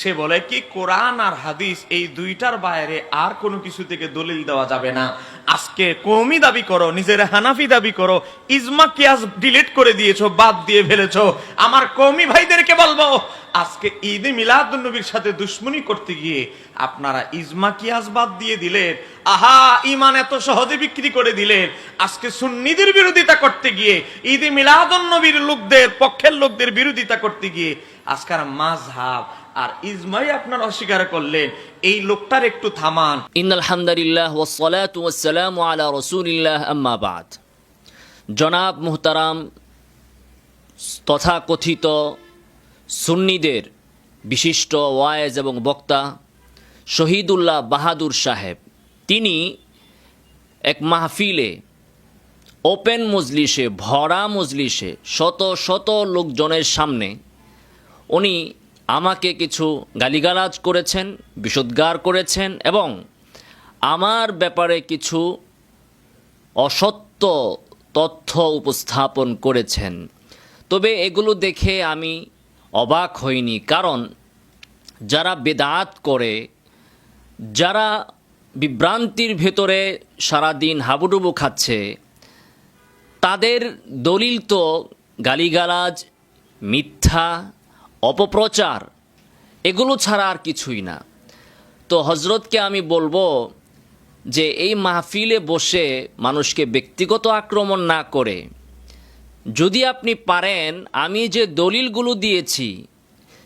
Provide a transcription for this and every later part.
সে বলে কি, কোরআন আর হাদিস এই দুইটার বাইরে আর কোনো কিছু থেকে দলিল দেওয়া যাবে না। আজকে কৌমি দাবি করো, নিজের হানাফি দাবি করো, ইজমা, কিয়াস ডিলিট করে দিয়েছ, বাদ দিয়ে ফেলেছো। আমার কৌমি ভাইদেরকে বলব, আজকে ঈদে মিলাদ নবীর সাথে দুশ্মনী করতে গিয়ে আপনারা ইজমা, কিয়াস বাদ দিয়ে দিলেন। আহা ইমান এত সহজে বিক্রি করে দিলেন। আজকে সুন্নিদের বিরোধিতা করতে গিয়ে, ঈদে মিলাদ নবীর লোকদের, পক্ষের লোকদের বিরোধিতা করতে গিয়ে, আজকার মাঝহাব আর ইজমাই আপনার অস্বীকার করলেন এই লোকটার একটু থামান। ইন আলহামদুলিল্লাহ ওসলাত ওয়াসালাম আলা রসুলিল্লাহ, আম্মা জনাব মুহতারাম, তথাকথিত সুন্নিদের বিশিষ্ট ওয়ায়েজ এবং বক্তা শহীদুল্লাহ বাহাদুর সাহেব, তিনি এক মাহফিলে ওপেন মজলিসে, ভরা মজলিসে শত শত লোকজনের সামনে উনি আমাকে কিছু গালিগালাজ করেছেন, বিষোদ্গার করেছেন এবং আমার ব্যাপারে কিছু অসত্য তথ্য উপস্থাপন করেছেন। তবে এগুলো দেখে আমি অবাক হইনি, কারণ যারা বেদাত করে, যারা বিভ্রান্তির ভেতরে সারাদিন হাবুডুবু খাচ্ছে, তাদের দলিল তো গালিগালাজ, মিথ্যা অপপ্রচার, এগুলো ছাড়া আর কিছুই না। তো হজরতকে আমি বলব যে এই মাহফিলে বসে মানুষকে ব্যক্তিগত আক্রমণ না করে। যদি আপনি পারেন, আমি যে দলিলগুলো দিয়েছি,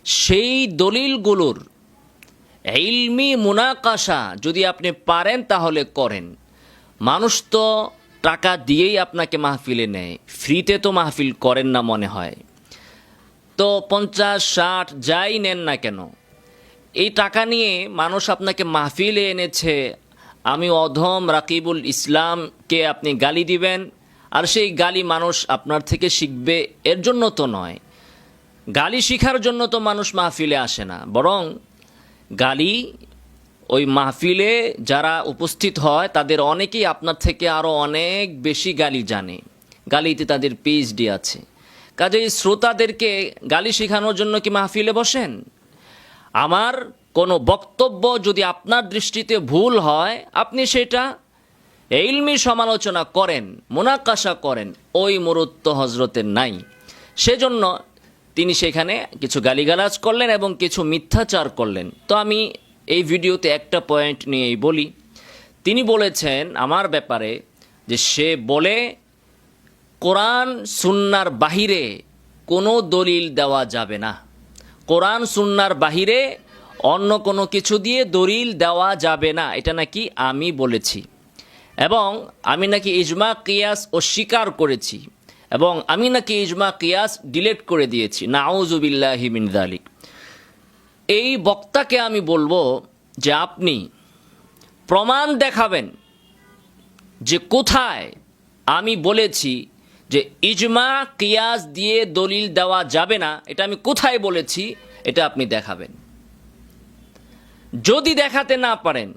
সেই দলিলগুলোর ইলমি মুনাকাশা যদি আপনি পারেন, তাহলে করেন। মানুষ তো টাকা দিয়েই আপনাকে মাহফিলে নেয়, ফ্রিতে তো মাহফিল করেন না মনে হয়। তো পঞ্চাশ ষাট যাই নেন না কেন, এই টাকা নিয়ে মানুষ আপনাকে মাহফিলে এনেছে। আমি অধম রাকিবুল ইসলামকে আপনি গালি দিবেন, আর সেই গালি মানুষ আপনার থেকে শিখবে, এর জন্য তো নয়। গালি শিখার জন্য তো মানুষ মাহফিলে আসে না, বরং গালি ওই মাহফিলে যারা উপস্থিত হয়, তাদের অনেকেই আপনার থেকে আরও অনেক বেশি গালি জানে। গালিতে তাদের পিএইচডি আছে। কাজেই শ্রোতাদেরকে গালি শেখানোর জন্য কি মাহফিলে বসেন? আমার কোনো বক্তব্য যদি আপনার দৃষ্টিতে ভুল হয়, আপনি সেটা ইলমি সমালোচনা করেন, মোনাকাশা করেন, ওই মুরুত্ব হজরতের নাই। সেজন্য তিনি সেখানে কিছু গালিগালাজ করলেন এবং কিছু মিথ্যাচার করলেন। তো আমি এই ভিডিওতে একটা পয়েন্ট নিয়েই বলি। তিনি বলেছেন আমার ব্যাপারে যে সে বলে কোরআন সুন্নার বাহিরে কোনো দলিল দেওয়া যাবে না। কোরআন সুন্নার বাহিরে অন্য কোনো কিছু দিয়ে দলিল দেওয়া যাবে না, এটা নাকি আমি বলেছি। এবং আমি নাকি ইজমা, কিয়াস অস্বীকার করেছি এবং আমি নাকি ইজমা, কিয়াস ডিলেট করে দিয়েছি। নাউজুবিল্লাহি মিন দালিক এই বক্তাকে আমি বলব যে আপনি প্রমাণ দেখাবেন যে কোথায় আমি বলেছি যে ইজমা, কিয়াস দিয়ে দলিল দেওয়া যাবে না, এটা আমি কোথায় বলেছি, এটা আপনি দেখাবেন। যদি দেখাতে না পারেন,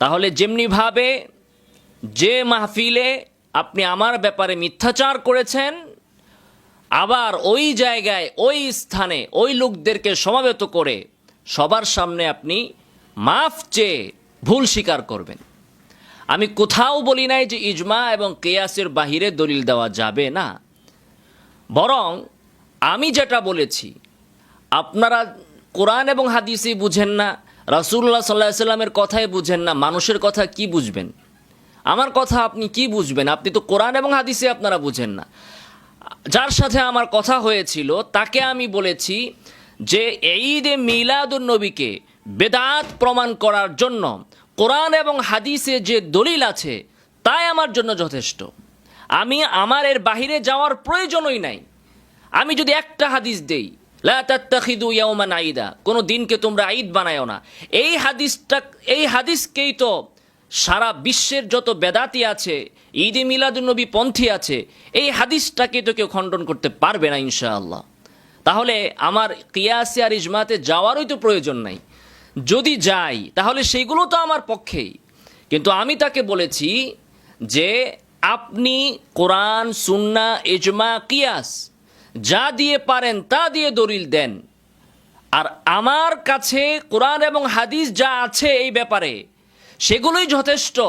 তাহলে যেমনিভাবে যে মাহফিলে আপনি আমার ব্যাপারে মিথ্যাচার করেছেন, আবার ওই জায়গায়, ওই স্থানে, ওই লোকদেরকে সমাবেত করে সবার সামনে আপনি মাফ চেয়ে ভুল স্বীকার করবেন। আমি কোথাও বলি নাই যে ইজমা এবং কেয়াসের বাহিরে দলিল দেওয়া যাবে না। বরং আমি যেটা বলেছি, আপনারা কোরআন এবং হাদিসে বুঝেন না রাসুল্লাহ সাল্লাহ সাল্লামের কথাই বুঝেন না, মানুষের কথা কি বুঝবেন? আমার কথা আপনি কি বুঝবেন? আপনি তো কোরআন এবং হাদিসে আপনারা বুঝেন না। যার সাথে আমার কথা হয়েছিল, তাকে আমি বলেছি যে ঈদে মিলাদুন নবীকে বেদাত প্রমাণ করার জন্য কোরআন এবং হাদিসে যে দলিল আছে, তাই আমার জন্য যথেষ্ট। আমি আমার এর বাহিরে যাওয়ার প্রয়োজনই নাই। আমি যদি একটা হাদিস দেই, লা তাত্তাখিদু ইয়াউমান আইদা কোনো দিনকে তোমরা ঈদ বানায়ও না। এই হাদিসটা, এই হাদিসকেই তো সারা বিশ্বের যত বেদাতি আছে, ঈদে মিলাদুন্নবী পন্থী আছে, এই হাদিসটাকে তো কেউ খণ্ডন করতে পারবে না ইনশাআল্লাহ। তাহলে আমার কিয়াসে আর ইজমাতে যাওয়ারই তো প্রয়োজন নাই। যদি যাই, তাহলে সেইগুলো তো আমার পক্ষেই। কিন্তু আমি তাকে বলেছি যে, আপনি কোরআন, সুন্না, ইজমা, কিয়াস, যা দিয়ে পারেন, তা দিয়ে দলিল দেন। আর আমার কাছে কোরআন এবং হাদিস যা আছে এই ব্যাপারে, সেগুলোই যথেষ্ট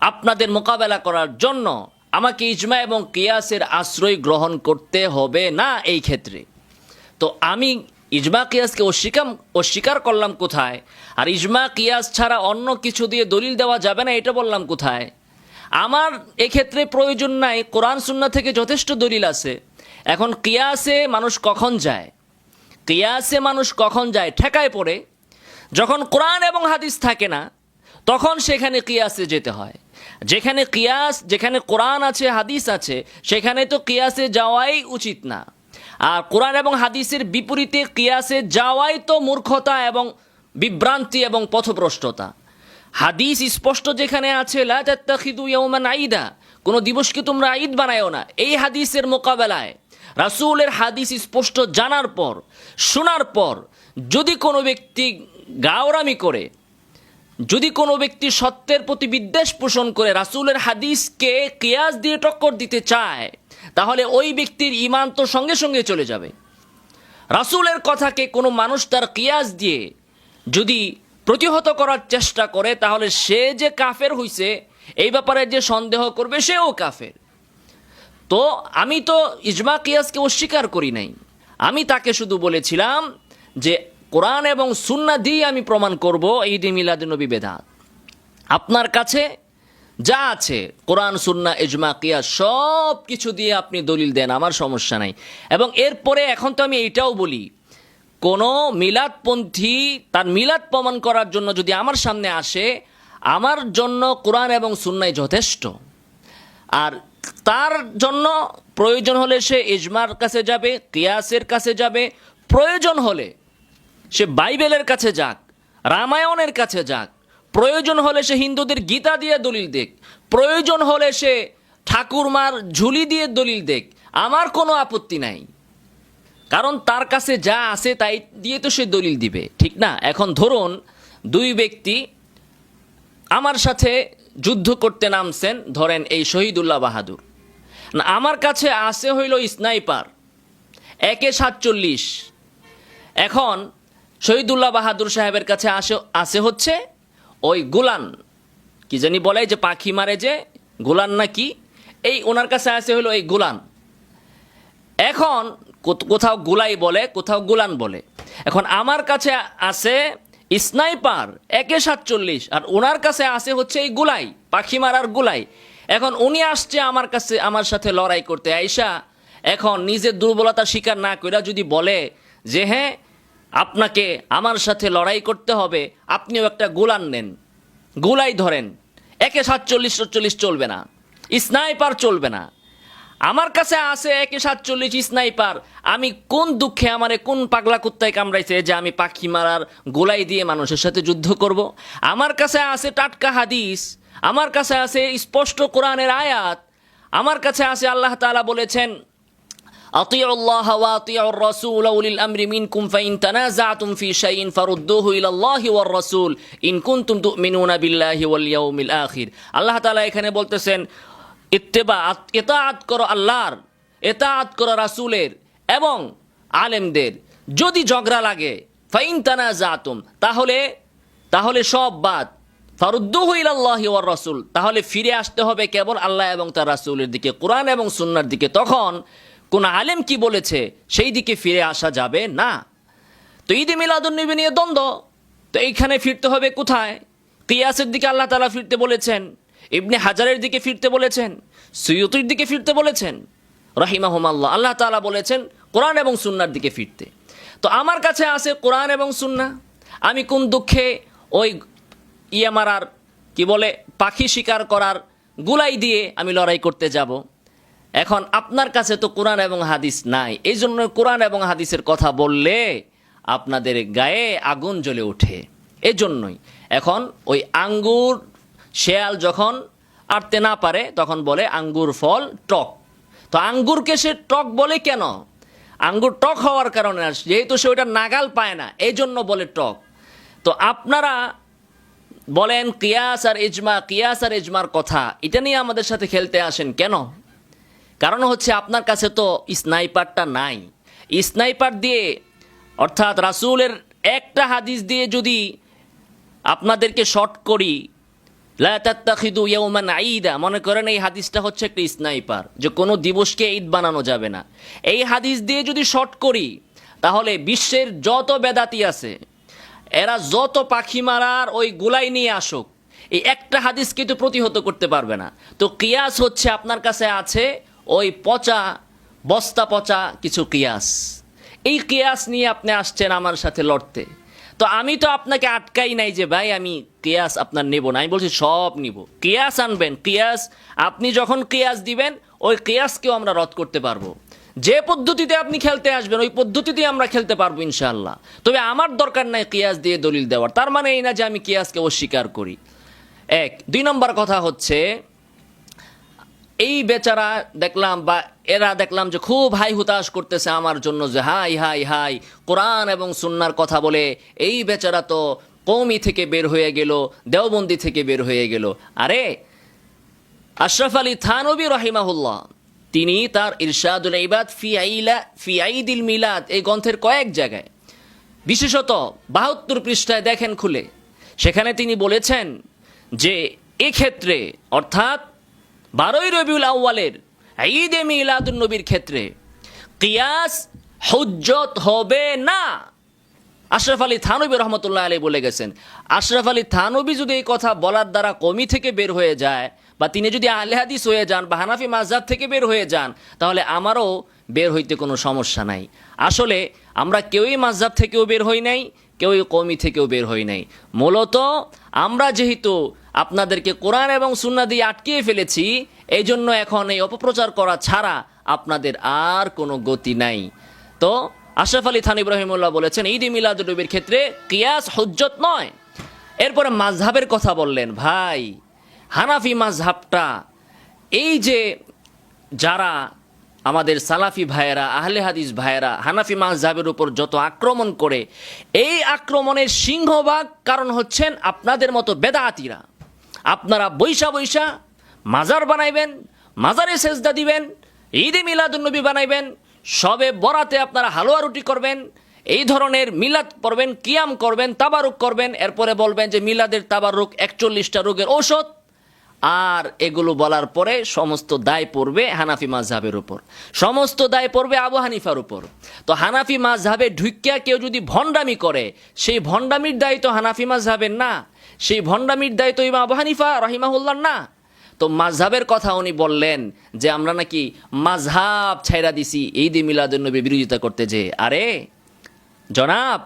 আপনাদের মোকাবেলা করার জন্য আমাকে ইজমা এবং কিয়াসের আশ্রয় গ্রহণ করতে হবে না এই ক্ষেত্রে। তো আমি ইজমা কিয়াসকে অস্বীকার অস্বীকার করলাম কোথায়? আর ইজমা কিয়াস ছাড়া অন্য কিছু দিয়ে দলিল দেওয়া যাবে না, এটা বললাম কোথায়? আমার এক্ষেত্রে প্রয়োজন নাই, কোরআন সুন্না থেকে যথেষ্ট দলিল আছে। এখন কিয়াসে মানুষ কখন যায়? কিয়াসে মানুষ কখন যায়? ঠেকায় পড়ে। যখন কোরআন এবং হাদিস থাকে না, তখন সেখানে কিয়াসে যেতে হয়। যেখানে কিয়াস, যেখানে কোরআন আছে, হাদিস আছে, সেখানে তো কিয়াসে যাওয়াই উচিত না। আর কোরআন এবং হাদিসের বিপরীতে কিয়াসে যাওয়াই তো মূর্খতা এবং বিভ্রান্তি এবং পথভ্রষ্টতা। হাদিস স্পষ্ট যেখানে আছে আইদা কোনো দিবসকে তোমরা ঈদ বানায়ও না। এই হাদিসের মোকাবেলায় রাসূলের হাদিস স্পষ্ট জানার পর, শোনার পর, যদি কোনো ব্যক্তি গাওরামি করে, যদি কোনো ব্যক্তি সত্যের প্রতি বিদ্বেষ পোষণ করে, রাসূলের হাদিসকে কিয়াস দিয়ে টক্কর দিতে চায় তাহলে ওই ব্যক্তির ইমান তো সঙ্গে সঙ্গে চলে যাবে। রাসূলের কথাকে কোনো মানুষ তার কিয়াস দিয়ে যদি প্রতিহত করার চেষ্টা করে, তাহলে সে যে কাফের হইছে, এই ব্যাপারে যে সন্দেহ করবে, সেও কাফের। তো আমি তো ইজমা কিয়াসকে অস্বীকার করি নাই। আমি তাকে শুধু বলেছিলাম যে, কোরআন এবং সুন্না দিয়ে আমি প্রমাণ করব ঈদ মিলাদুনবী বেদাত। আপনার কাছে যা আছে, কোরআন, সুন্না, ইজমা, কিয়াস, সব কিছু দিয়ে আপনি দলিল দেন, আমার সমস্যা নাই। এবং এরপরে এখন তো আমি এটাও বলি, কোনো মিলাদপন্থী তার মিলাদ প্রমাণ করার জন্য যদি আমার সামনে আসে, আমার জন্য কোরআন এবং সুন্নাই যথেষ্ট। আর তার জন্য প্রয়োজন হলে সে ইজমার কাছে যাবে, কিয়াসের কাছে যাবে, প্রয়োজন হলে সে বাইবেলের কাছে যাক, রামায়ণের কাছে যাক প্রয়োজন হলে সে হিন্দুদের গীতা দিয়ে দলিল দেখ। প্রয়োজন হলে সে ঠাকুরমার ঝুলি দিয়ে দলিল দেখ। আমার কোনো আপত্তি নাই। কারণ তার কাছে যা আছে তাই দিয়ে তো সে দলিল দিবে। ঠিক না? এখন ধরুন, দুই ব্যক্তি আমার সাথে যুদ্ধ করতে নামছেন, ধরেন এই শহীদুল্লাহ বাহাদুর। না, আমার কাছে আসে হইল স্নাইপার, একে সাতচল্লিশ। এখন শহীদুল্লাহ বাহাদুর সাহেবের কাছে আসে আসে হচ্ছে ওই গুলান, কি জানি বলে যে পাখি মারে যে, গুলান না কি? এই ওনার কাছে আছে হলো এই গুলান। এখন কোথ- কোথাও গুলাই বলে, কোথাও গুলান বলে। এখন আমার কাছে আছে স্নাইপার একে সাতচল্লিশ, আর ওনার কাছে আছে হচ্ছে এই গুলাই, পাখি মারার গুলাই। এখন উনি আসছে আমার কাছে, আমার সাথে লড়াই করতে। আইসা, এখন নিজের দুর্বলতা স্বীকার না করে যদি বলে যে হ্যাঁ আপনাকে আমার সাথে লড়াই করতে হবে, আপনিও একটা গুলান নেন। গুলাই ধরেন। একে সাতচল্লিশ সাতচল্লিশ চলবে না। স্নাইপার চলবে না। আমার কাছে আছে একে সাতচল্লিশ স্নাইপার। আমি কোন দুঃখে আমারে কোন পাগলা কুত্তায় কামড়াইছে যে আমি পাখি মারার গোলাই দিয়ে মানুষের সাথে যুদ্ধ করব? আমার কাছে আছে টাটকা হাদিস। আমার কাছে আছে স্পষ্ট কোরআনের আয়াত। আমার কাছে আছে আল্লাহ তালা বলেছেন أطيعوا الله وأطيعوا الرسول أولي الأمر منكم فإن تنازعتم في شيء فردوه إلى الله والرسول إن كنتم تؤمنون بالله واليوم الآخر আল্লাহ তাআলা এখানে বলতেছেন ইত্তেবা এতাআত করো আল্লাহর এতাআত করো রাসূলের এবং আলেমদের যদি ঝগড়া লাগে ফাইন তানাজাতুম তাহলে তাহলে সব বাদ ফারুদ্দুহু ইলাল্লাহি ওয়ার রাসূল তাহলে ফিরে আসতে হবে কেবল আল্লাহ এবং তার রাসূলের দিকে কোরআন এবং সুন্নাহর দিকে তখন কোন আলেম কি বলেছে, সেই দিকে ফিরে আসা যাবে না। তো ঈদে মিলাদুন্নবী নিয়ে দ্বন্দ্ব, তো এইখানে ফিরতে হবে কোথায়? কিয়াসের দিকে আল্লাহ তালা ফিরতে বলেছেন, ইবনে হাজারের দিকে ফিরতে বলেছেন, সুয়ুতির দিকে ফিরতে বলেছেন, রাহিমাহুমাল্লাহ। আল্লাহ তালা বলেছেন, কোরআন এবং সুন্নার দিকে ফিরতে। তো আমার কাছে আছে কোরআন এবং সুন্না। আমি কোন দুঃখে ওই ইয়ে মারার, কি বলে, পাখি শিকার করার গুলাই দিয়ে আমি লড়াই করতে যাব। এখন আপনার কাছে তো কোরআন এবং হাদিস নাই এই জন্য কোরআন এবং হাদিসের কথা বললে আপনাদের গায়ে আগুন জ্বলে ওঠে। এজন্যই। এখন ওই আঙ্গুর শেয়াল যখন আটতে না পারে, তখন বলে আঙ্গুর ফল টক। তো আঙ্গুরকে সে টক বলে কেন? আঙ্গুর টক হওয়ার কারণে যেহেতু সে ওইটা নাগাল পায় না এই জন্য বলে টক। তো আপনারা বলেন, কিয়াস আর ইজমা, কিয়াস আর ইজমার কথা, এটা নিয়ে আমাদের সাথে খেলতে আসেন কেন? কারণ হচ্ছে আপনার কাছে তো স্নাইপারটা নাই। স্নাইপার দিয়ে, অর্থাৎ রাসূলের একটা হাদিস দিয়ে যদি আপনাদেরকে শর্ট করি, লা তাত্তাখিদু ইয়াওমান ঈদা মনে করেন এই হাদিসটা হচ্ছে একটা স্নাইপার, যে কোনো দিবসকে ঈদ বানানো যাবে না। এই হাদিস দিয়ে যদি শর্ট করি, তাহলে বিশ্বের যত বেদাতি আছে, এরা যত পাখি মারার ওই গুলাই নিয়ে আসুক, এই একটা হাদিস কিন্তু প্রতিহত করতে পারবে না। তো কিয়াস হচ্ছে আপনার কাছে আছে ওই পচা, বস্তা পচা কিছু কিয়াস। এই কিয়াস নিয়ে আপনি আসছেন আমার সাথে লড়তে। তো আমি তো আপনাকে আটকাই নাই যে, ভাই, আমি কেয়াস আপনার নেব না। আমি বলছি, সব নিব। কেয়াস আনবেন, কেয়াস, আপনি যখন কেয়াস দিবেন, ওই কেয়াসকেও আমরা রদ করতে পারব। যে পদ্ধতিতে আপনি খেলতে আসবেন, ওই পদ্ধতিতে আমরা খেলতে পারব ইনশাআল্লাহ। তবে আমার দরকার নাই কেয়াস দিয়ে দলিল দেওয়ার। তার মানে এই না যে আমি কেয়াসকে অস্বীকার করি। এক, দুই নম্বর কথা হচ্ছে এই বেচারা দেখলাম বা এরা দেখলাম যে খুব হাই হুতাশ করতেছে আমার জন্য যে হাই হাই হাই। কোরআন এবং সুন্নার কথা বলে এই বেচারা তো কৌমি থেকে বের হয়ে গেল, দেওবন্দি থেকে বের হয়ে গেল। আরে, আশরাফ আলী থানবী রহিমাহুল্লাহ, তিনি তার ইরশাদুল ইবাদ ফি আইলা, ফি আইদিল মিলাদ, এই গ্রন্থের কয়েক জায়গায়। বিশেষত বাহাত্তর পৃষ্ঠায় দেখেন খুলে। সেখানে তিনি বলেছেন যে এক্ষেত্রে, অর্থাৎ বারোই রবিউল আউ্বালের ঈদে মিলাদুন নবীর ক্ষেত্রে কিয়াস হুজ্জত হবে না। আশরাফ আলী থানবী রহমতুল্লাহ আলী বলে গেছেন, আশরাফ আলী থানবী যদি এই কথা বলার দ্বারা কমি থেকে বের হয়ে যায় বা তিনি যদি আহলে হাদিস হয়ে যান বা হানাফি মাজাব থেকে বের হয়ে যান, তাহলে আমারও বের হইতে কোনো সমস্যা নাই। আসলে আমরা কেউই মাঝহাব থেকেও বের হই নাই কেউই কমি থেকেও বের হই নাই। মূলত আমরা যেহেতু আপনাদেরকে কোরআন এবং সুন্না দিয়ে আটকিয়ে ফেলেছি এই জন্য এখন এই অপপ্রচার করা ছাড়া আপনাদের আর কোনো গতি নাই। তো আশরাফ আলী থান ইব্রাহিমুল্লাহ বলেছেন ঈদ মিলাদুলনবীর ক্ষেত্রে কিয়াস হুজ্জত নয়। এরপরে মাঝহাবের কথা বললেন, ভাই, হানাফি মাঝহাবটা এই যে যারা আমাদের সালাফি ভাইয়েরা, আহলে হাদিস ভাইয়েরা, হানাফি মাঝহাবের উপর যত আক্রমণ করে, এই আক্রমণের সিংহভাগ কারণ হচ্ছেন আপনাদের মতো বেদাতিরা। আপনারা বৈশা বৈশা মাজার বানাইবেন, মাজারে সেজদা দিবেন, ঈদে মিলাদুন্নবী বানাইবেন, সবে বরাতে আপনারা হালুয়া রুটি করবেন, এই ধরনের মিলাদ করবেন কিয়াম করবেন, তাবারুক করবেন, এরপরে বলবেন যে মিলাদের তাবারুক একচল্লিশটা রোগের ঔষধ আর এগুলো বলার পরে সমস্ত দায় পড়বে হানাফি মাঝহাবের উপর। সমস্ত দায় পড়বে আবু হানিফার উপর। তো হানাফি মাঝহাবে ঢুকিয়া কেউ যদি ভণ্ডামি করে, সেই ভণ্ডামির দায় তো হানাফি মাঝহাবের না। সেই ভণ্ডামির দায় তো ইমা আবু হানিফা রহিমাহুল্লার না। তো মাঝহাবের কথা উনি বললেন যে, আমরা নাকি মাঝহাব ছাইরা দিছি, এই দিয়ে মিলাদুন্নবীর বিরোধিতা করতে যে। আরে, জনাব,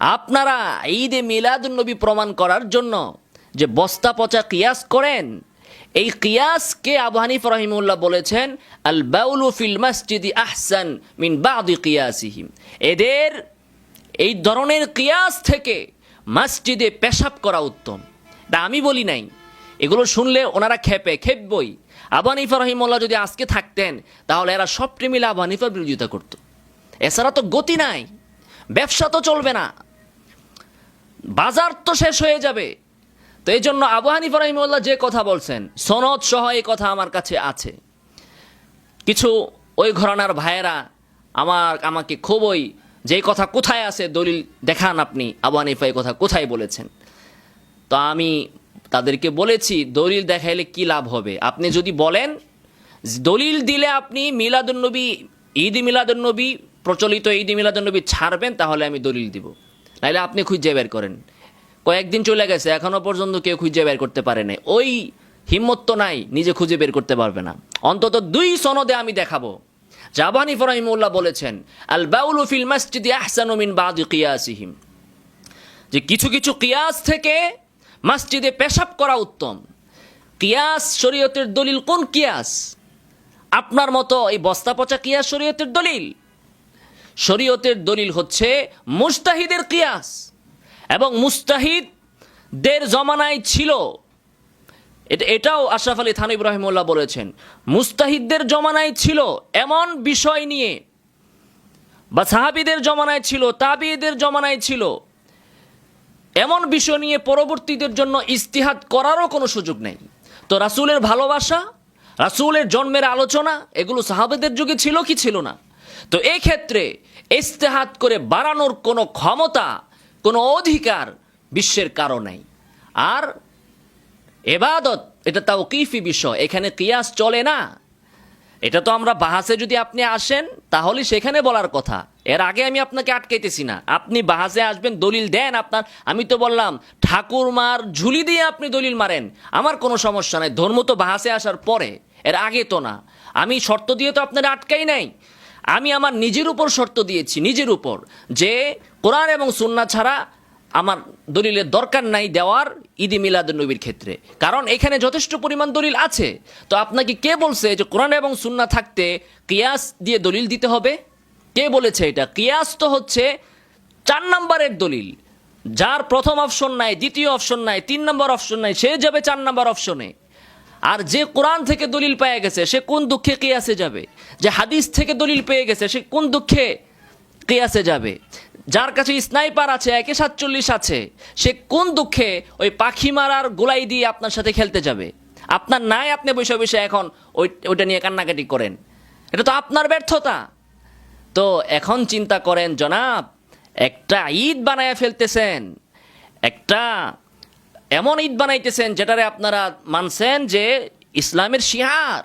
আপনারা ঈদে মিলাদুন্নবী প্রমাণ করার জন্য যে বস্তা পচা কিয়াস করেন এই কিয়াসকে আবু হানিফ রহিমুল্লাহ বলেছেন, আল বাউলু ফিল মসজিদি আহসান মিন বাদি কিয়াসিহিম। এদের এই ধরনের কিয়াস থেকে মসজিদে পেশাব করা উত্তম। তা আমি বলি নাই। এগুলো শুনলে ওনারা খেপে, খেপবই। আবু হানিফা রহিমুল্লাহ যদি আজকে থাকতেন, তাহলে এরা সবটি মিলে আবু বিরোধিতা করতো। এছাড়া তো গতি নাই। ব্যবসা তো চলবে না। বাজার তো শেষ হয়ে যাবে। তো এই জন্য আবু হানিফ রহিমুল্লাহ যে কথা বলছেন, সনদ সহ এই কথা আমার কাছে আছে। কিছু ওই ঘরানার ভাইয়েরা আমার, আমাকে খুবই যে কথা কোথায় আছে দলিল দেখান আপনি, আবু হানিফা এই কথা কোথায় বলেছেন। তো আমি তাদেরকে বলেছি, দলিল দেখাইলে কি লাভ হবে? আপনি যদি বলেন, দলিল দিলে আপনি মিলাদুন্নবী ঈদ মিলাদুন্নবী প্রচলিত ঈদ মিলাদুন্নবী ছাড়বেন, তাহলে আমি দলিল দিব। নাইলে আপনি খুঁজে বের করেন। কয়েকদিন চলে গেছে, এখনও পর্যন্ত কেউ খুঁজে বের করতে পারে না ওই হিম্মত তো নাই, নিজে খুঁজে বের করতে পারবে না। অন্তত দুই সনদে আমি দেখাবো। জাবানি ফরাহিমুল্লাহ বলেছেন আল বাউলু ফিল মসজিদি আহসানু মিন বাদি কিয়াসিহিম। যে কিছু কিছু কিয়াস থেকে মসজিদে পেশাব করা উত্তম। কিয়াস শরীয়তের দলিল কোন কিয়াস? আপনার মতো এই বস্তা পচা কিয়াস শরীয়তের দলিল। শরীয়তের দলিল হচ্ছে মুস্তাহিদের কিয়াস। এবং মুস্তাহিদদের জমানায় ছিল। এটা, এটাও আশরাফ আলী থান ইব্রাহিমুল্লাহ বলেছেন। মুস্তাহিদদের জমানায় ছিল এমন বিষয় নিয়ে। বা সাহাবিদের জমানায় ছিল তাবিদের জমানায় ছিল। এমন বিষয় নিয়ে পরবর্তীদের জন্য ইস্তিহাদ করারও কোনো সুযোগ নেই। তো রাসূলের ভালোবাসা, রাসূলের জন্মের আলোচনা, এগুলো সাহাবেদের যুগে ছিল কি ছিল না? তো এই ক্ষেত্রে ইস্তেহাত করে বাড়ানোর কোনো ক্ষমতা কোনো অধিকার বিশ্বের কারও নাই। আর এবাদত, এটা তাও কিফি বিষয়, এখানে কিয়াস চলে না। এটা তো আমরা বাহাসে যদি আপনি আসেন, তাহলে সেখানে বলার কথা। এর আগে আমি আপনাকে আটকাইতেছি না। আপনি বাহাসে আসবেন, দলিল দেন আপনার। আমি তো বললাম, ঠাকুরমার ঝুলি দিয়ে আপনি দলিল মারেন। আমার কোনো সমস্যা নাই। ধর্ম তো বাহাসে আসার পরে। এর আগে তো না। আমি শর্ত দিয়ে তো আপনার আটকাই নাই। আমি আমার নিজের উপর শর্ত দিয়েছি, নিজের উপর। যে কোরআন এবং সুন্না ছাড়া আমার দলিলের দরকার নাই দেওয়ার ঈদি মিলাদ নবীর ক্ষেত্রে। কারণ এখানে যথেষ্ট পরিমাণ দলিল আছে। তো আপনাকে কে বলছে যে কোরআন এবং সুন্না থাকতে কিয়াস দিয়ে দলিল দিতে হবে? কে বলেছে এটা? কিয়াস তো হচ্ছে চার নম্বরের দলিল। যার প্রথম অপশন নাই, দ্বিতীয় অপশন নাই, তিন নম্বর অপশন নাই, সে যাবে চার নম্বর অপশনে। আর যে কোরআন থেকে দলিল পেয়ে গেছে, সে কোন দুঃখে কিয়াসে যাবে? যে হাদিস থেকে দলিল পেয়ে গেছে, সে কোন দুঃখে কিয়াসে যাবে? যার কাছে স্নাইপার আছে, একে সাতচল্লিশ আছে, সে কোন দুঃখে ওই পাখি মারার গোলাই দিয়ে আপনার সাথে খেলতে যাবে? আপনার নাই আপনি বসে বসে এখন ওই, ওইটা নিয়ে কান্নাকাটি করেন। এটা তো আপনার ব্যর্থতা। তো এখন চিন্তা করেন, জনাব, একটা ঈদ বানায় ফেলতেছেন, একটা এমন ঈদ বানাইতেছেন যেটারে আপনারা মানছেন যে ইসলামের শিহার।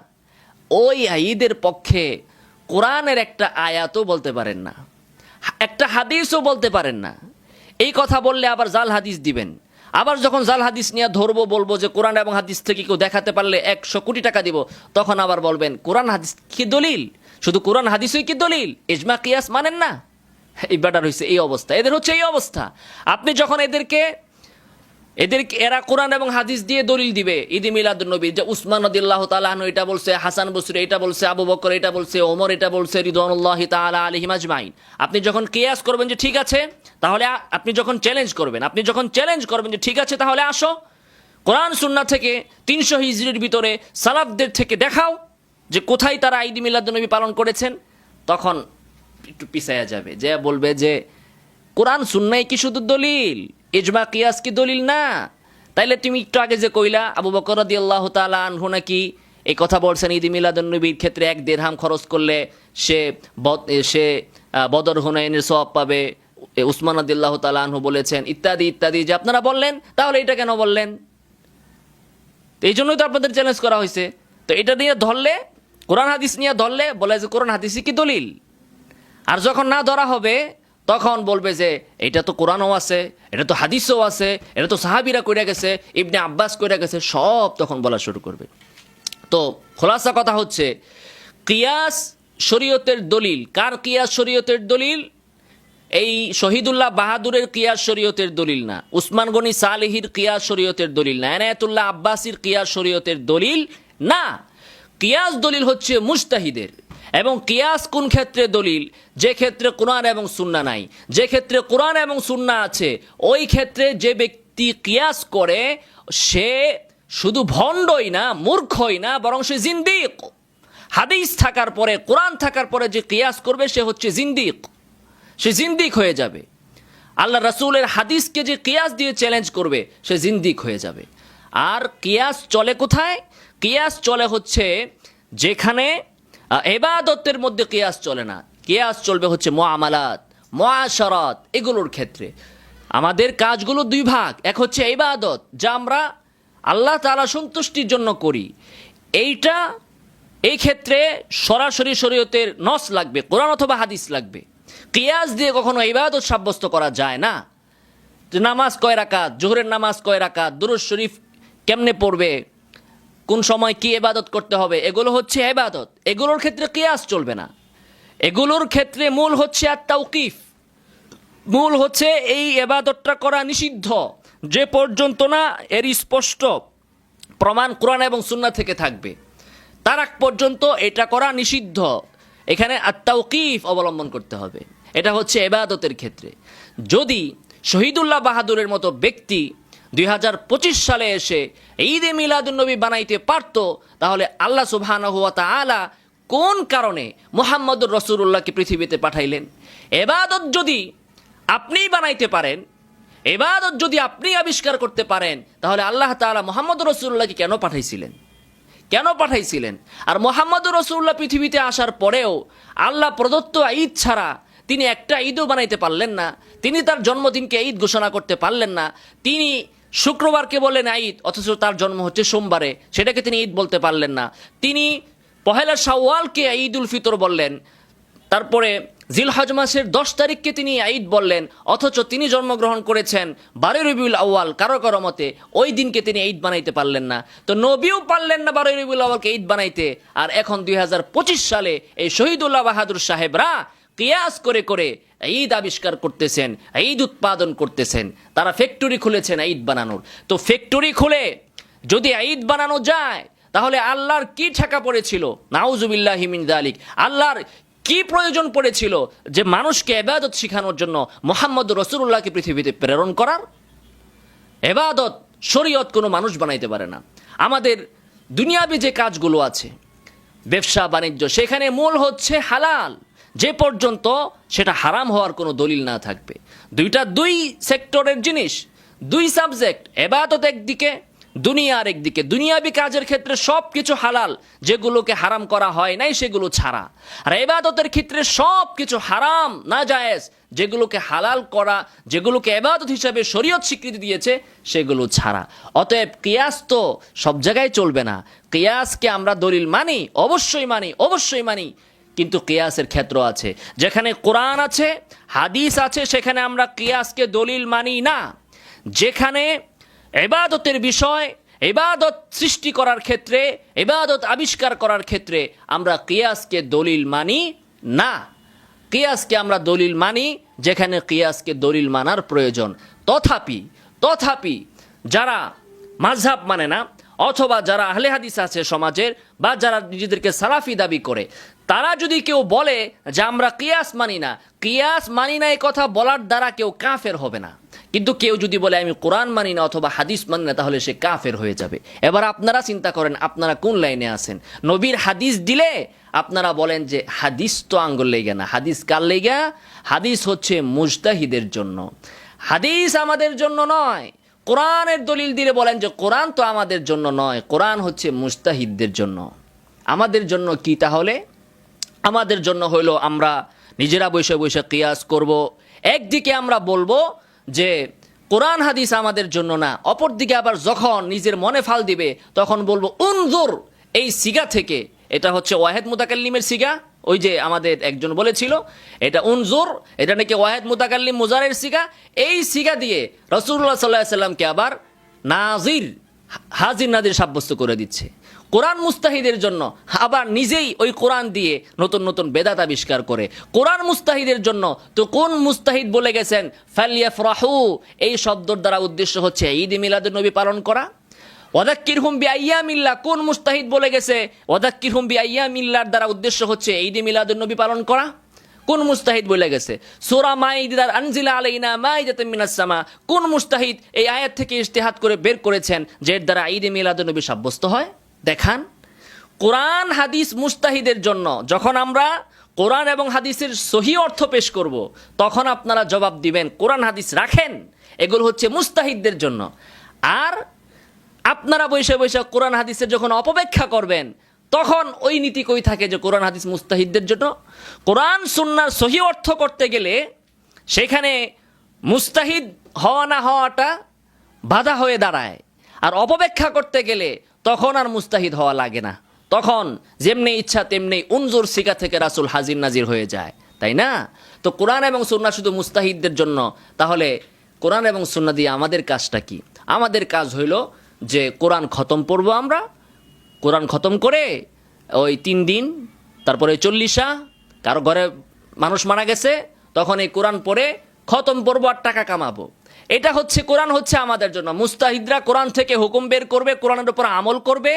ওই ঈদের পক্ষে কোরআনের একটা আয়াতও বলতে পারেন না। একটা হাদিসও বলতে পারেন না। এই কথা বললে আবার জাল হাদিস দিবেন। আবার যখন জাল হাদিস নিয়ে ধরবো, বলব যে কোরআন এবং হাদিস থেকে কেউ দেখাতে পারলে একশো কোটি টাকা দিব, তখন আবার বলবেন, কোরআন হাদিস কি দলিল? শুধু কোরআন হাদিসই কি দলিল? ইজমা, কিয়াস মানেন না? এই ব্যাটার হয়েছে এই অবস্থা। এদের হচ্ছে এই অবস্থা। আপনি যখন এদেরকে এদেরকে এরা কোরআন এবং হাদিস দিয়ে দলিল দিবে। ঈদ নবী, যে উসমান নদীল্লাহ তালাহন এটা বলছে, হাসান বসুর এটা বলছে, আবু বকর এটা বলছে, ওমর এটা বলছে, রিদওয়ানুল্লাহ তাআলা আলাইহিম আজমাইন। আপনি যখন কেয়াস করবেন যে ঠিক আছে, তাহলে আপনি যখন চ্যালেঞ্জ করবেন, আপনি যখন চ্যালেঞ্জ করবেন যে ঠিক আছে, তাহলে আসো। কোরআন, সুন্নাহ থেকে তিনশো হিজরির ভিতরে সালাফদের থেকে দেখাও যে কোথায় তারা ঈদ নবী পালন করেছেন। তখন একটু পিছায়া যাবে, যে বলবে যে কোরআন সুন্নাই কি শুধু দলিল? ইজমা কিয়াস কি দলিল? না। তাইলে তুমি একটু আগে যে কইলা, আবু বকর রাদিয়াল্লাহু তাআলা আনহু নাকি এই কথা বলছেন ঈদ মিলাদুন নবীর ক্ষেত্রে এক দেড়হাম খরচ করলে সে সে বদর হুনাইনের সব পাবে। উসমান আদিল্লাহ তাআলা আনহু বলেছেন, ইত্যাদি ইত্যাদি। যে আপনারা বললেন, তাহলে এটা কেন বললেন? এই জন্যই তো আপনাদের চ্যালেঞ্জ করা হয়েছে তো এটা নিয়ে ধরলে, কোরআন হাদিস নিয়ে ধরলে, বলে যে কোরআন হাদিসই কি দলিল? আর যখন না ধরা হবে তখন বলবে যে, এটা তো কোরআনও আছে, এটা তো হাদিসও আছে, এটা তো সাহাবিরা কইরা গেছে, ইবনে আব্বাস কইরা গেছে, সব তখন বলা শুরু করবে। তো খোলাসা কথা হচ্ছে, কিয়াস শরীয়তের দলিল, কার কিয়াস শরীয়তের দলিল? এই শহীদুল্লাহ বাহাদুরের কিয়াস শরীয়তের দলিল না, উসমান গনি সালেহির কিয়াস শরীয়তের দলিল না, এনায়তুল্লাহ আব্বাসির কিয়াস শরীয়তের দলিল না। কিয়াস দলিল হচ্ছে মুস্তাহিদের এবং কিয়াস কোন ক্ষেত্রে দলিল? যে ক্ষেত্রে কোরআন এবং সুন্না নাই। যে ক্ষেত্রে কোরআন এবং সুন্না আছে, ওই ক্ষেত্রে যে ব্যক্তি কিয়াস করে, সে শুধু ভণ্ডই না, মূর্খই না, বরং সে জিন্দিক। হাদিস থাকার পরে, কোরআন থাকার পরে যে কিয়াস করবে, সে হচ্ছে জিন্দিক। সে জিন্দিক হয়ে যাবে। আল্লাহ রাসূলের হাদিসকে যে কিয়াস দিয়ে চ্যালেঞ্জ করবে, সে জিন্দিক হয়ে যাবে। আর কিয়াস চলে কোথায়? কিয়াস চলে হচ্ছে যেখানে এবাদতের মধ্যে কেয়াস চলে না। কেয়াস চলবে হচ্ছে মোয়ামালাত মোয়াশারাত এগুলোর ক্ষেত্রে। আমাদের কাজগুলো দুই ভাগ, এক হচ্ছে ইবাদত যা আমরা আল্লাহ তাআলা সন্তুষ্টির জন্য করি। এইটা, এই ক্ষেত্রে সরাসরি শরীয়তের নস লাগবে, কোরআন অথবা হাদিস লাগবে। কিয়াস দিয়ে কখনো ইবাদত সাব্যস্ত করা যায় না। নামাজ কয় রাকাত, জোহরের নামাজ কয় রাকাত দুরুজ শরীফ কেমনে পড়বে কোন সময় কি এবাদত করতে হবে? এগুলো হচ্ছে এবাদত এগুলোর ক্ষেত্রে কিয়াস চলবে না। এগুলোর ক্ষেত্রে মূল হচ্ছে আর তাওকিফ মূল হচ্ছে এই এবাদতটা করা নিষিদ্ধ। যে পর্যন্ত না এর স্পষ্ট প্রমাণ কোরআন এবং সুন্না থেকে থাকবে। তার আগ পর্যন্ত এটা করা নিষিদ্ধ। এখানে আত্মাউকিফ অবলম্বন করতে হবে। এটা হচ্ছে এবাদতের ক্ষেত্রে। যদি শহীদুল্লাহ বাহাদুরের মতো ব্যক্তি দুই হাজার পঁচিশ সালে এসে ঈদে মিলাদুন্নবী বানাইতে পারত, তাহলে আল্লাহ সুবহানাহু ওয়া তাআলা কোন কারণে মোহাম্মদুর রসুল্লাহকে পৃথিবীতে পাঠাইলেন? এবাদত যদি আপনিই বানাইতে পারেন, এবাদত যদি আপনি আবিষ্কার করতে পারেন, তাহলে আল্লাহ তাআলা মোহাম্মদ রসুল্লাহকে কেন পাঠাইছিলেন? কেন পাঠাইছিলেন? আর মোহাম্মদ রসুল্লাহ পৃথিবীতে আসার পরেও আল্লাহ প্রদত্ত ঈদ ছাড়া তিনি একটা ঈদও বানাইতে পারলেন না, তিনি তার জন্মদিনকে ঈদ ঘোষণা করতে পারলেন না, তিনি শুক্রবারকে বললেন ঈদ, অথচ তার জন্ম হচ্ছে সোমবারে। সেটাকে তিনি ঈদ বলতে পারলেন না। তিনি পহেলা শাওয়ালকে ঈদ উল ফিতর বললেন। তারপরে জিলহজ মাসের দশ তারিখকে তিনি ঈদ বললেন, অথচ তিনি জন্মগ্রহণ করেছেন বারোই রবিউল আউয়াল, কারও কারও মতে। ওই দিনকে তিনি ঈদ বানাইতে পারলেন না। তো নবীও পারলেন না বারোই রবিউল আউয়ালকে ঈদ বানাইতে। আর এখন দুই হাজার পঁচিশ সালে এই শহীদুল্লাহ বাহাদুর সাহেবরা কিয়াস করে করে ঈদ আবিষ্কার করতেছেন, ঈদ উৎপাদন করতেছেন। তারা ফ্যাক্টরি খুলেছেন ঈদ বানানোর। তো ফ্যাক্টরি খুলে যদি ঈদ বানানো যায়, তাহলে আল্লাহর কি ঠেকা পড়েছিল? নাউজুবিল্লাহ হিমিন দালিক। আল্লাহর কি প্রয়োজন পড়েছিল? যে মানুষকে এবাদত শিখানোর জন্য মোহাম্মদ রসুল্লাহকে পৃথিবীতে প্রেরণ করার? এবাদত, শরীয়ত কোনো মানুষ বানাইতে পারে না। আমাদের দুনিয়াবি যে কাজগুলো আছে, ব্যবসা, বাণিজ্য, সেখানে মূল হচ্ছে হালাল। যে পর্যন্ত সেটা হারাম হওয়ার কোনো দলিল না থাকবে। দুইটা দুই সেক্টরের জিনিস, দুই সাবজেক্ট, এবাদত একদিকে দুনিয়া আর একদিকে। দুনিয়াবি কাজের ক্ষেত্রে সব কিছু হালাল, যেগুলোকে হারাম করা হয় নাই সেগুলো ছাড়া। আর এবাদতের ক্ষেত্রে সব কিছু হারাম, না জায়েজ, যেগুলোকে হালাল করা, যেগুলোকে এবাদত হিসাবে শরীয়ত স্বীকৃতি দিয়েছে, সেগুলো ছাড়া। অতএব কিয়াস তো সব জায়গায় চলবে না। কিয়াসকে আমরা দলিল মানি, অবশ্যই মানি অবশ্যই মানি। কিন্তু কেয়াসের ক্ষেত্র আছে। যেখানে কোরআন আছে, হাদিস আছে, সেখানে আমরা কিয়াসকে দলিল মানি না। যেখানে এবাদতের বিষয়, এবাদত সৃষ্টি করার ক্ষেত্রে, এবাদত আবিষ্কার করার ক্ষেত্রে আমরা কিয়াসকে দলিল মানি না। কিয়াসকে আমরা দলিল মানি, যেখানে কিয়াসকে দলিল মানার প্রয়োজন। তথাপি তথাপি যারা মাঝহাব মানে না অথবা যারা আহলে হাদিস আছে সমাজের বা যারা নিজেদেরকে সালাফি দাবি করে, তারা যদি কেউ বলে যে আমরা কিয়াস মানি না, কিয়াস মানি না এই কথা বলার দ্বারা কেউ কাফের হবে না। কিন্তু কেউ যদি বলে আমি কোরআন মানি না অথবা হাদিস মানি না, তাহলে সে কাফের হয়ে যাবে। এবার আপনারা চিন্তা করেন, আপনারা কোন লাইনে আছেন? নবীর হাদিস দিলে আপনারা বলেন যে হাদিস তো আঙ্গুল লেগে না। হাদিস কার লেগা? হাদিস হচ্ছে মুজতাহিদের জন্য। হাদিস আমাদের জন্য নয়। কোরআনের দলিল দিলে বলেন যে কোরআন তো আমাদের জন্য নয়, কোরআন হচ্ছে মুস্তাহিদদের জন্য। আমাদের জন্য কি তাহলে? আমাদের জন্য হইল আমরা নিজেরা বসে বসে কিয়াস করব। একদিকে আমরা বলব যে কোরআন হাদিস আমাদের জন্য না, অপরদিকে আবার যখন নিজের মনে ফাল দিবে, তখন বলব, উনজুর এই সিগা থেকে। এটা হচ্ছে ওয়াহেদ মুতাকাল্লিমের সিগা। ওই যে আমাদের একজন বলেছিল, এটা উনজুর, এটা নাকি ওয়াহেদ মুতাকাল্লিম মুজারের সিগা, এই সিগা দিয়ে রসুল্লাহ সাল্লাহ সাল্লামকে আবার নাজির, হাজির নাজির সাব্যস্ত করে দিচ্ছে। কোরআন মুস্তাহিদের জন্য আবার নিজেই ওই কোরআন দিয়ে নতুন নতুন বেদাত আবিষ্কার করে। কোরআন মুস্তাহিদের জন্য, তো কোন মুস্তাহিদ বলে গেছেন ফালিয়াফরাহু এই শব্দর দ্বারা উদ্দেশ্য হচ্ছে ঈদ মিলাদুল নবী পালন করা? ওয়াদাক্কির হুম বি আইয়ামিল্লা কোন মুস্তাহিদ বলে গেছে ওয়াদাক্কির হুম বি আইয়ামিল্লার দ্বারা উদ্দেশ্য হচ্ছে ঈদ মিলাদুল নবী পালন করা? কোন মুস্তাহিদ বলে গেছে? সোরা মাইদার আনজিলা আলাইনা মাইদাতাম মিনাস সামা, কোন মুস্তাহিদ এই আয়াত থেকে ইজতিহাদ করে বের করেছেন যে দ্বারা ঈদ মিলাদুল নবী সাব্যস্ত হয়? দেখান। কোরআন, হাদিস মুস্তাহিদের জন্য যখন আমরা কোরআন এবং হাদিসের সহি অর্থ পেশ করব, তখন আপনারা জবাব দিবেন, কোরআন, হাদিস রাখেন, এগুলো হচ্ছে মুস্তাহিদদের জন্য। আর আপনারা বৈশা বৈশা কোরআন হাদিসের যখন অপব্যাখ্যা করবেন, তখন ওই নীতি কই থাকে যে কোরআন হাদিস মুস্তাহিদদের জন্য? কোরআন সুন্নার সহি অর্থ করতে গেলে সেখানে মুস্তাহিদ হওয়া না হওয়াটা বাধা হয়ে দাঁড়ায়। আর অপব্যাখ্যা করতে গেলে তখন আর মুস্তাহিদ হওয়া লাগে না। তখন যেমনি ইচ্ছা তেমনি উনজুর সিকা থেকে রাসুল হাজির নাজির হয়ে যায়। তাই না? তো কোরআন এবং সুন্না শুধু মুস্তাহিদদের জন্য, তাহলে কোরআন এবং সুন্না দিয়ে আমাদের কাজটা কি? আমাদের কাজ হইল যে কোরআন খতম পড়ব আমরা, কোরআন খতম করে ওই তিন দিন, তারপরে চল্লিশা, কারও ঘরে মানুষ মারা গেছে, তখন এই কোরআন পড়ে খতম পড়ব আর টাকা কামাবো। এটা হচ্ছে, কোরআন হচ্ছে আমাদের জন্য। মুস্তাহিদরা কোরআন থেকে হুকুম বের করবে, কোরআনের উপর আমল করবে।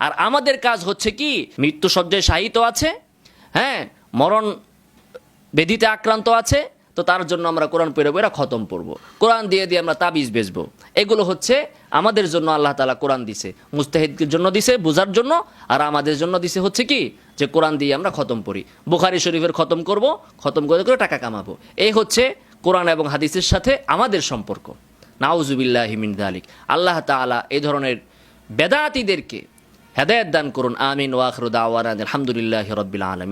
আর আমাদের কাজ হচ্ছে কি মৃত্যু সজ্জায় শাহিত আছে হ্যাঁ মরণ বেদিতে আক্রান্ত আছে তো তার জন্য আমরা কোরআন পড়ে পড়ে খতম পড়ব। কোরআন দিয়ে দিয়ে আমরা তাবিজ বেচবো। এগুলো হচ্ছে আমাদের জন্য আল্লাহ তালা কোরআন দিছে। মুস্তাহিদদের জন্য দিছে, বোঝার জন্য। আর আমাদের জন্য দিছে হচ্ছে কি? যে কোরআন দিয়ে আমরা খতম পড়ি। বুখারি শরীফের খতম করব, খতম করে করে টাকা কামাবো। এই হচ্ছে কোরআন এবং হাদিসের সাথে আমাদের সম্পর্ক। নাউজুবিল্লাহ হিমিন আলিক আল্লাহ তালা এই ধরনের বেদাতিদেরকে হেদায়ত দান করুন। আমিন ওয়াখরুদ আওয়ান আলহামদুলিল্লাহ রবিল আলমী